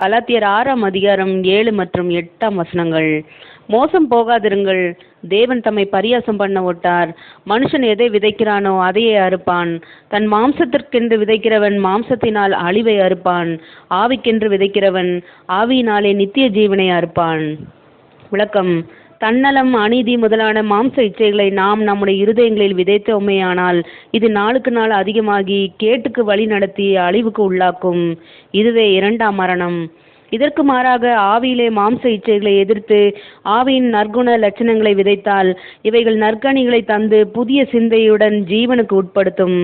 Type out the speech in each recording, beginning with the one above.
கலாத்தியர் ஆறாம் அதிகாரம் ஏழு மற்றும் எட்டாம் வசனங்கள். மோசம் போகாதிருங்கள். தேவன் தம்மை பரியாசம் பண்ண ஒட்டார். மனுஷன் எதை விதைக்கிறானோ அதையே அறுப்பான். தன் மாம்சத்திற்கென்று விதைக்கிறவன் மாம்சத்தினால் அழிவை அறுப்பான். ஆவிக்கென்று விதைக்கிறவன் ஆவியினாலே நித்திய ஜீவனை அறுப்பான். விளக்கம். தன்னலம் அநீதி முதலான மாம்ச இச்சைகளை நாம் நம்முடைய இருதயங்களில் விதைத்தோமேயானால் இது நாளுக்கு நாள் அதிகமாகி கேட்டுக்கு வழி நடத்தி அழிவுக்கு உள்ளாக்கும். இதுவே இரண்டாம் மரணம். இதற்கு மாறாக ஆவியிலே மாம்ச இச்சைகளை எதிர்த்து ஆவியின் நற்குண லட்சணங்களை விதைத்தால் இவைகள் நற்கணிகளை தந்து புதிய சிந்தையுடன் ஜீவனுக்கு உட்படுத்தும்.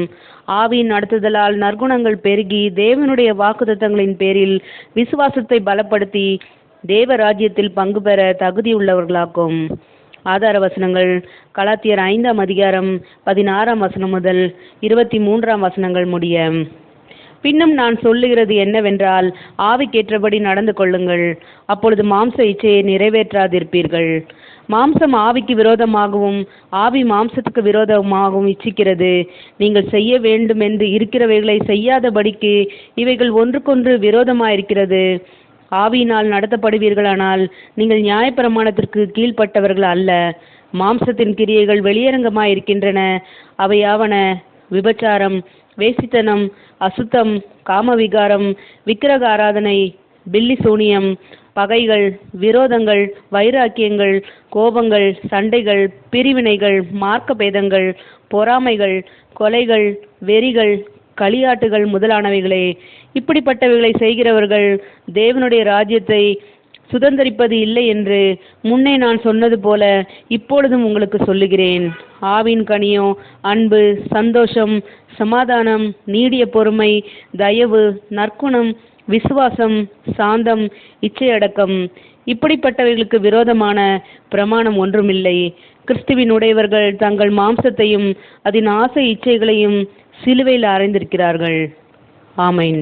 ஆவியின் நடத்துதலால் நற்குணங்கள் பெருகி தேவனுடைய வாக்குத்தத்தங்களின் பேரில் விசுவாசத்தை பலப்படுத்தி தேவராஜ்யத்தில் பங்கு பெற தகுதியுள்ளவர்களாக்கும் ஆதார வசனங்கள் கலாத்தியர் ஐந்தாம் அதிகாரம் பதினாறாம் வசனம் முதல் இருபத்தி மூன்றாம் வசனங்கள் முடிய. பின்னும் நான் சொல்லுகிறது என்னவென்றால் ஆவிக்கேற்றபடி நடந்து கொள்ளுங்கள். அப்பொழுது மாம்ச இச்சையை நிறைவேற்றாதிருப்பீர்கள். மாம்சம் ஆவிக்கு விரோதமாகவும் ஆவி மாம்சத்துக்கு விரோதமாகவும் இச்சிக்கிறது. நீங்கள் செய்ய வேண்டும் என்று இருக்கிறவைகளை செய்யாதபடிக்கு இவைகள் ஒன்றுக்கொன்று விரோதமாயிருக்கிறது. ஆவியினால் நடத்தப்படுவீர்களானால் நீங்கள் நியாயப்பிரமாணத்திற்கு கீழ்ப்பட்டவர்கள் அல்ல. மாம்சத்தின் கிரியைகள் வெளியரங்கமாயிருக்கின்றன. அவையாவன விபச்சாரம் வேசித்தனம் அசுத்தம் காமவிகாரம் விக்கிரக ஆராதனை பில்லி சூனியம் பகைகள் விரோதங்கள் வைராக்கியங்கள் கோபங்கள் சண்டைகள் பிரிவினைகள் மார்க்க பேதங்கள் பொறாமைகள் கொலைகள் வெறிகள் களியாட்டுகள் முதலானவைகளே. இப்படிப்பட்டவைகளை செய்கிறவர்கள் தேவனுடைய ராஜ்யத்தை சுதந்திரிப்பது இல்லை என்று முன்னே நான் சொன்னது போல இப்பொழுதும் உங்களுக்கு சொல்லுகிறேன். ஆவின் கனியோ அன்பு சந்தோஷம் சமாதானம் நீடிய பொறுமை தயவு நற்குணம் விசுவாசம் சாந்தம் இச்சையடக்கம். இப்படிப்பட்டவைகளுக்கு விரோதமான பிரமாணம் ஒன்றுமில்லை. கிறிஸ்துவின் உடையவர்கள் தங்கள் மாம்சத்தையும் அதன் ஆசை இச்சைகளையும் சிலுவையில் அறைந்திருக்கிறார்கள் ஆமைன்.